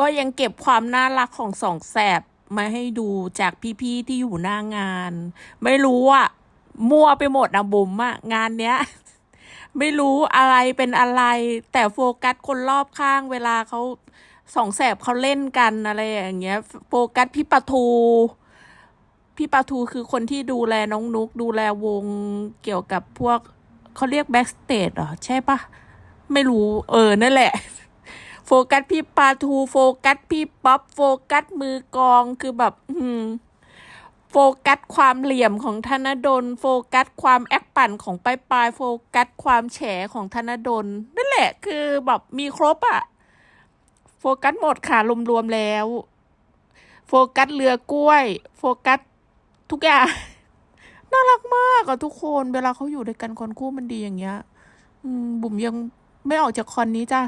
ก็ยังเก็บความน่ารักของสองแสบมาให้ดูจากพี่ๆที่อยู่หน้างาน ไม่รู้อะมั่วไปหมดนะบุ๋มอะงานเนี้ย ไม่รู้อะไรเป็นอะไร แต่โฟกัสคนรอบข้างเวลาเขาสองแสบเขาเล่นกันอะไรอย่างเงี้ย โฟกัสพี่ปะทู พี่ปาทูคือคนที่ดูแลน้องนุก ดูแลวงเกี่ยวกับพวกเขาเรียกแบ็กสเตจเหรอ ใช่ปะไม่รู้ เออ นั่นแหละ โฟกัสพี่ปาทูโฟกัสพี่ป๊อปโฟกัสมือกองคือแบบอืมโฟกัสความเหลี่ยมของธนดล โฟกัสความแอคปั่นของปลายปลายโฟกัสความแฉของธนดล นั่นแหละคือแบบมีครบอะโฟกัสหมดค่ะรวมๆแล้ว โฟกัสเรือกล้วย โฟกัสทุกอย่างน่ารักมากอะทุกคนเวลาเขาอยู่ด้วยกันคอนคู่มันดีอย่างเงี้ยบุ๋มยังไม่ออกจากคอนนี้จ้ะ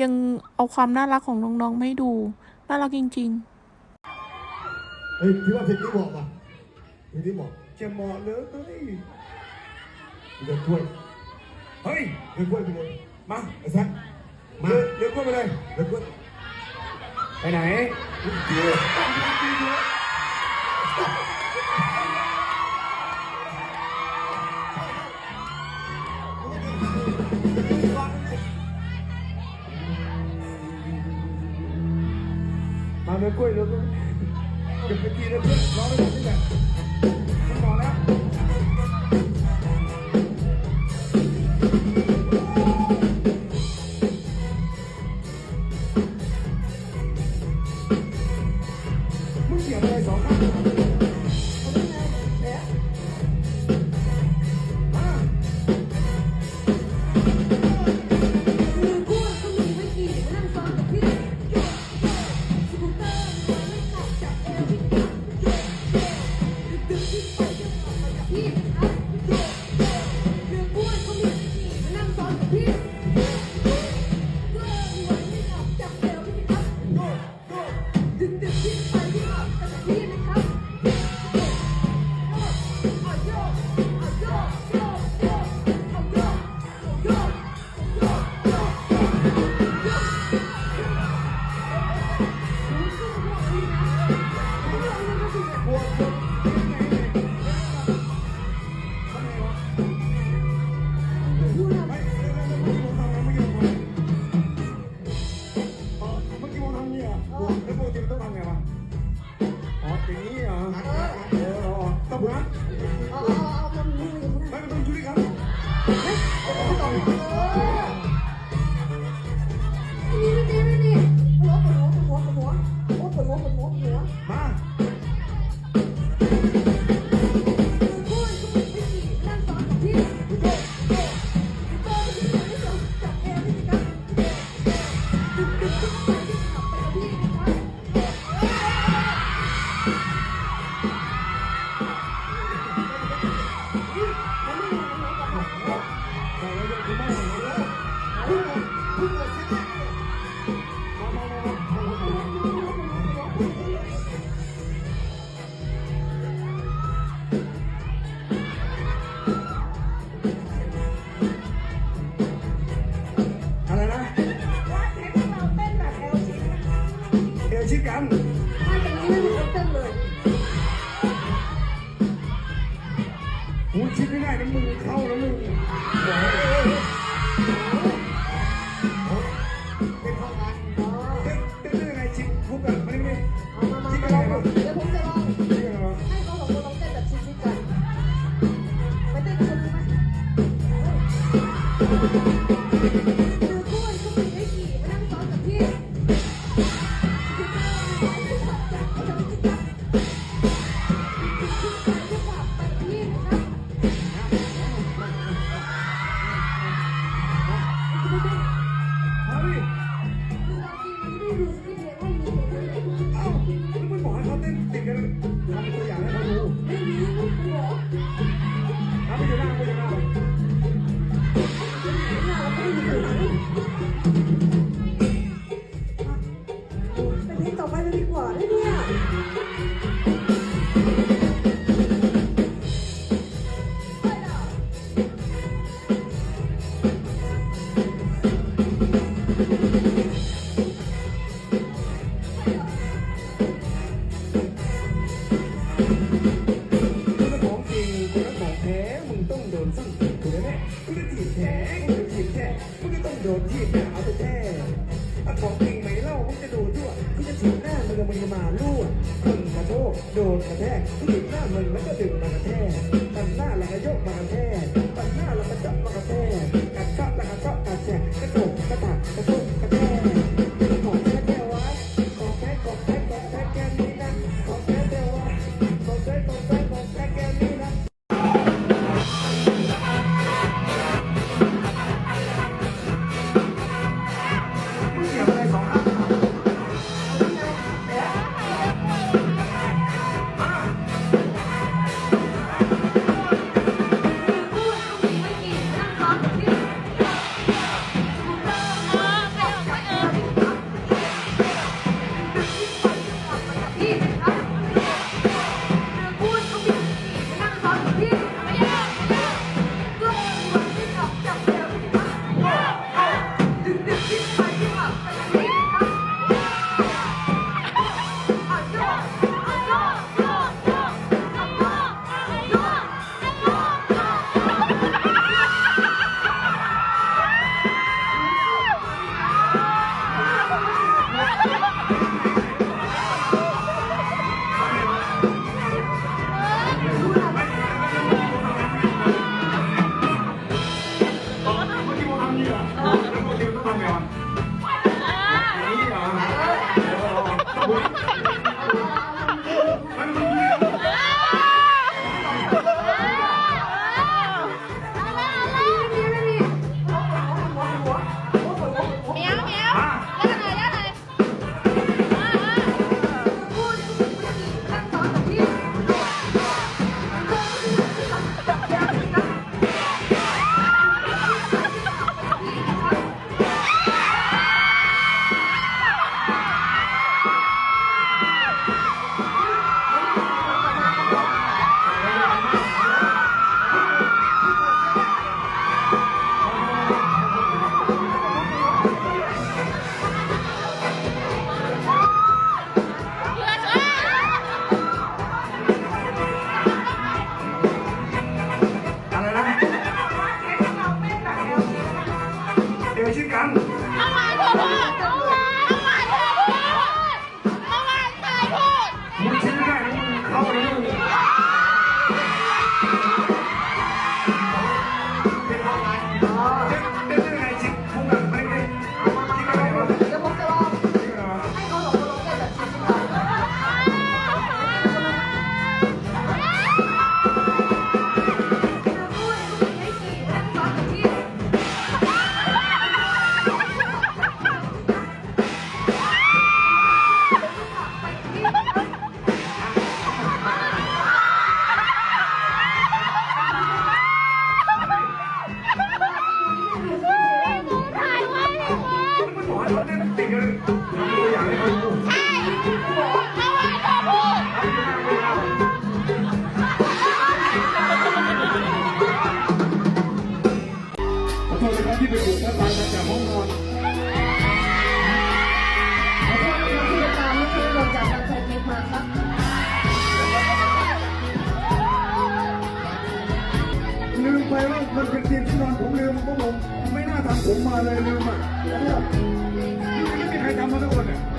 ยังเอาความน่ารักของน้องๆมาให้ดู น่ารักจริง ๆ เฮ้ยพี่ว่าเพลงนี้เหมาะป่ะเพลงนี้เหมาะจะเหมาะเลยเดือดกล้วยเฮ้ยเดือดกล้วยไปเลยมาไอ้แซคมาเรือเรือก็ไปเลยเดือดกล้วยไปไหนดีเลยม เนื้อกล้วยเนื้อกล้วยเดี๋ยวไปทีเรือเพื่อนรอไปก่อนนี่แหละ อ๋อต้องนะไม่ไม่ต้องช่วยครับ หูชิดไม่ได้น้ำมือเข้าแล้วมึง Come on! ทีมที่นอนผมลืมผมไม่น่าทำผมมาเลยลืมอะไม่มีใครทำมาทุกคนอะ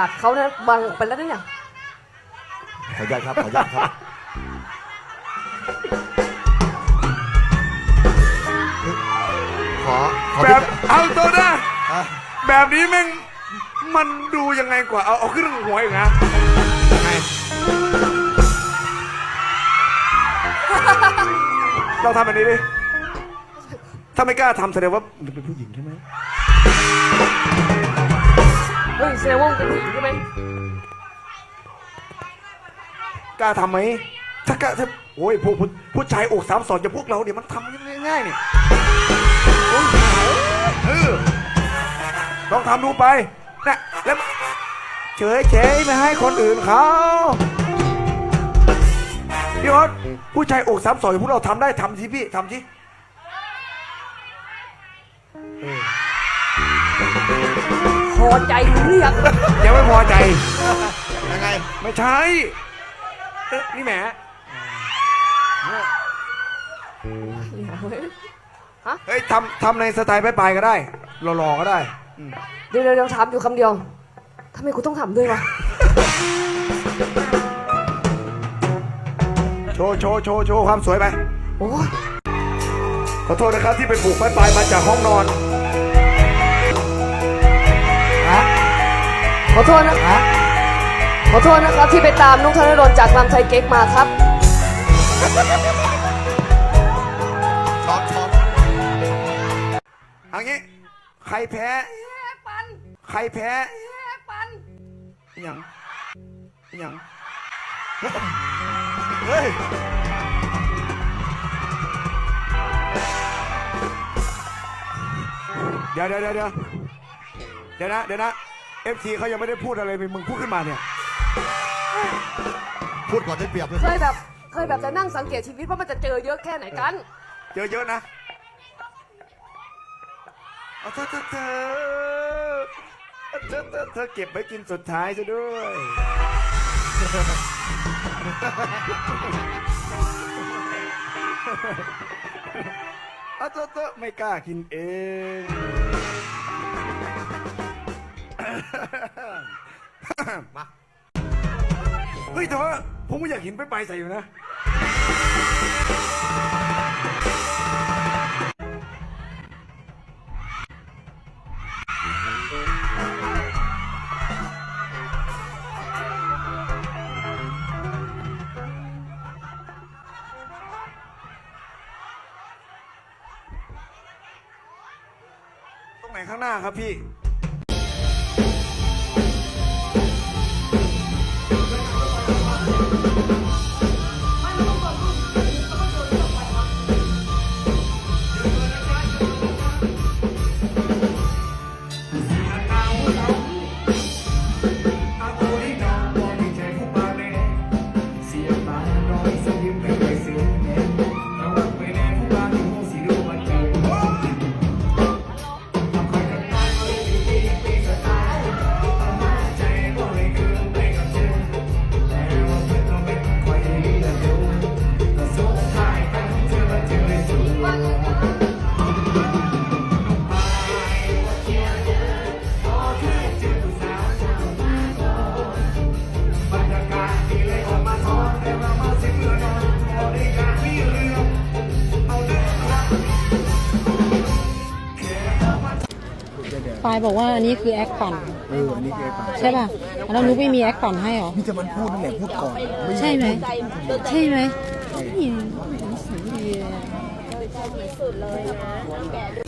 าเป็นกาดเขานะบังไปแล้วเนี่ยขออนุญาตครับ ขออนุญาตครับ ขอขอแบบเอาตัวนะ อะแบบนี้แม่งมันดูยังไงกว่า เอาเอาขึ้นหัวอีกนะยังไงเราทำแบบนี้ดิ ถ้าไม่กล้าทำแสดงว่ามันเป็นผู้หญิงใช่ไหม เฮ้ยเซลว่ามึงเป็นผู้หญิงใช่ไหมกล้าทำไหมถ้ากล้าถ้าโอ้ยพวกผู้ผู้ชายอกสามสอนจะพวกเราเนี่ยมันทำง่ายๆนี่ยโอ้ยเออลองทำดูไปนะแล้วเฉยเฉยๆไม่ให้คนอื่นเขาพี่ออสผู้ชายอกสามสอนอย่างพวกเราทำได้ทำสิพี่ทำสิพอ ใจหรือยังยังไม่พอใจ ยังไง ไม่ใช่เอ๊ะนี่แหมเฮ้ยทำทำในสไตล์ปลายๆก็ได้หล่อๆก็ได้เดี๋ยวเดี๋ยวเดี๋ยวถามอยู่คำเดียวทำไมกูต้องทำด้วยวะโชว์โชว์โชว์โชว์ความสวยไปโอ้ยขอโทษนะครับที่ไปปลูกปลายๆมาจากห้องนอน อโทษนะขอโทษนะครับที่ไปตามนุ๊กธนดลจากบางไทยเก๊กมาครับ ช็อตช็อตเอันนี้ ใครแพ้ ใครแพ้อหย่างอหย่างเฮ้ยเดี๋ยวเดี๋ยวเดี๋ยวเดี๋ยวเดี๋ยวนะ เดี๋ยวนะ เอฟซีเขายังไม่ได้พูดอะไรเลยมึงพูดขึ้นมาเนี่ย พูดก่อนได้เปรียบเลยเคยแบบเคยแบบจะนั่งสังเกตชีวิตว่ามันจะเจอเยอะแค่ไหนกันเยอะๆนะเอาเธอเธอเธอเธอเธอเธอเก็บไว้กินสุดท้ายซะด้วย เอาเธอเธอไม่กล้ากินเอง มา เฮ้ยแต่ว่าผมก็อยากเห็นไปไปใส่อยู่นะ ตรงไหนข้างหน้าครับพี่ บอกว่าอันนี้คือแอคปั่นเอออันนี้คือไอ้ปากใช่ป่ะแล้วนุ๊กไม่มีแอคปั่นให้เหรอนี่จะมันพูดนั่นแหละพูดก่อนไม่ใช่ไหม ใช่ไหมนี่เอ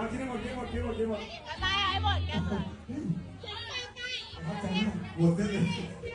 ากินให้หมดกินให้หมดกินให้หมดกินให้หมด ตายให้หมดกันหมดเส้นเลย